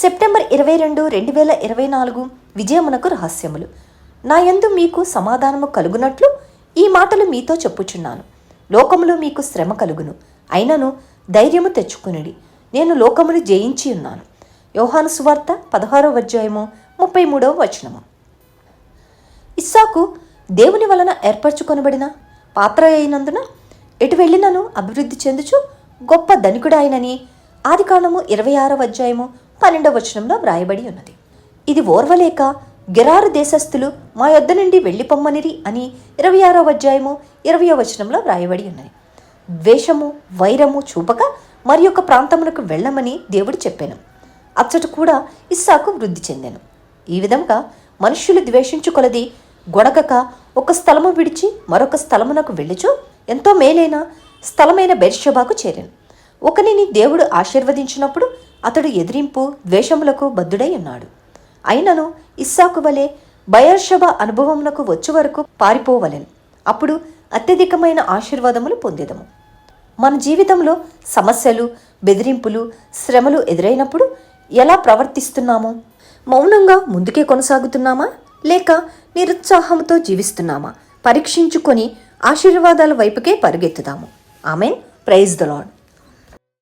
September ఇరవై రెండు రెండు వేల ఇరవై నాలుగు విజయమునకు రహస్యములు. నా యందు మీకు సమాధానము కలుగునట్లు ఈ మాటలు మీతో చెప్పుచున్నాను. లోకములో మీకు శ్రమ కలుగును. అయినను ధైర్యము తెచ్చుకునుడి. నేను లోకమును జయించి ఉన్నాను. యోహాను సువార్త పదహారవ అధ్యాయము ముప్పై మూడవ వచనము. ఇస్సాకు దేవుని వలన ఏర్పరచుకొనబడిన పాత్ర అయినందున ఎటు వెళ్ళినను అభివృద్ధి చెందుచు గొప్ప ధనికుడాయనని ఆదికాండము ఇరవై ఆరవ అధ్యాయము పన్నెండవ వచనంలో వ్రాయబడి ఉన్నది. ఇది ఓర్వలేక గెరారు దేశస్థులు మా యొద్ద నుండి వెళ్ళిపొమ్మనిరి అని ఇరవై ఆరవ అధ్యాయము ఇరవయో వచనంలో వ్రాయబడి ఉన్నది. ద్వేషము వైరము చూపక మరి యొక్క ప్రాంతమునకు వెళ్ళమని దేవుడు చెప్పాను. అచ్చట కూడా ఇస్సాకు వృద్ధి చెందాను. ఈ విధంగా మనుష్యులు ద్వేషించుకొలది గొడగక ఒక స్థలము విడిచి మరొక స్థలమునకు వెళ్ళుచు ఎంతో మేలైన స్థలమైన బెర్షబాకు చేరాను. ఒకనిని దేవుడు ఆశీర్వదించినప్పుడు అతడు ఎదిరింపు ద్వేషములకు బద్ధుడై ఉన్నాడు. అయినను ఇస్సాకు వలె బయర్షబ అనుభవమునకు వచ్చే వరకు పారిపోవలెను. అప్పుడు అత్యధికమైన ఆశీర్వాదములు పొందేదము. మన జీవితంలో సమస్యలు బెదిరింపులు శ్రమలు ఎదురైనప్పుడు ఎలా ప్రవర్తిస్తున్నామో? మౌనంగా ముందుకే కొనసాగుతున్నామా? లేక నిరుత్సాహంతో జీవిస్తున్నామా? పరీక్షించుకొని ఆశీర్వాదాల వైపుకే పరిగెత్తుదాము. ఆమెన్. Praise the Lord